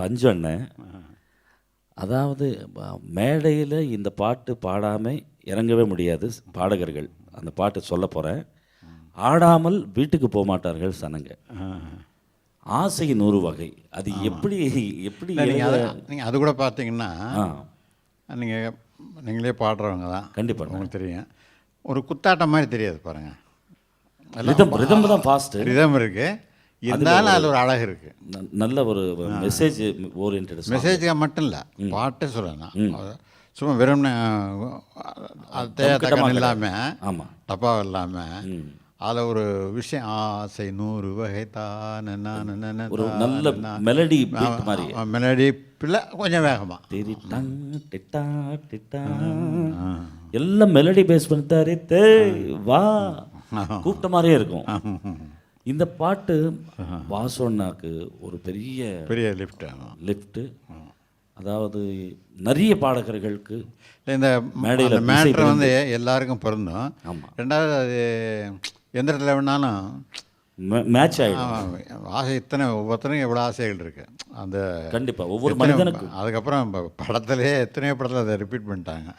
பஞ்சு அண்ணன் அதாவது மேடையில் இந்த பாட்டு பாடாமல் இறங்கவே முடியாது பாடகர்கள். அந்த பாட்டு சொல்ல போகிறேன் ஆடாமல் வீட்டுக்கு போக மாட்டார்கள் சனங்க. ஆசை நூறு வகை. அது எப்படி எப்படி நீங்கள் அதை கூட பார்த்தீங்கன்னா நீங்கள் நீங்களே பாடுறவங்க தான். கண்டிப்பா. உங்களுக்கு தெரியும். ஒரு குத்தாட்டம் மாதிரி தெரியாது பாருங்கள் ரிதம் ரிதம் தான் ஃபாஸ்ட்டு ரிதம் இருக்குது இருந்தாலும் அதில் ஒரு அழகு இருக்குது நல்ல ஒரு மெசேஜ் ஓரியன்ட் மெசேஜுக்கு மட்டும் இல்லை பாட்டே சொல்லலாம். சும்மா வெறும் தேக்கன் இல்லாமல் ஆமாம் டப்பா இல்லாமல் அதில் ஒரு விஷயம் ஆசை நூறு வகை தான் ஒரு நல்ல மெலடி மாதிரி. மெலடி பிள்ளை கொஞ்சம் வேகமாக எல்லாம் மெலடி பேஸ் பண்ணிட்டாரே தே வா. கூப்பிட்ட மாதிரியே இருக்கும். இந்த பாட்டு வாசோண்ணாக்கு ஒரு பெரிய பெரிய லிஃப்ட் லிஃப்ட்டு அதாவது நிறைய பாடகர்களுக்கு இந்த மேடையில மேட்ரு வந்து எல்லாருக்கும் பொருந்தும். ஆமா. ரெண்டாவது அது எந்த இடத்துல வேணாலும் மேட்ச் ஆகிடும் ஆசை இத்தனை ஒவ்வொருத்தருக்கும் எவ்வளோ ஆசைகள் இருக்கு. அந்த கண்டிப்பா ஒவ்வொரு மனிதனுக்கும். அதுக்கப்புறம் படத்துலேயே எத்தனையோ படத்தில் அதை ரிப்பீட் பண்ணிட்டாங்க.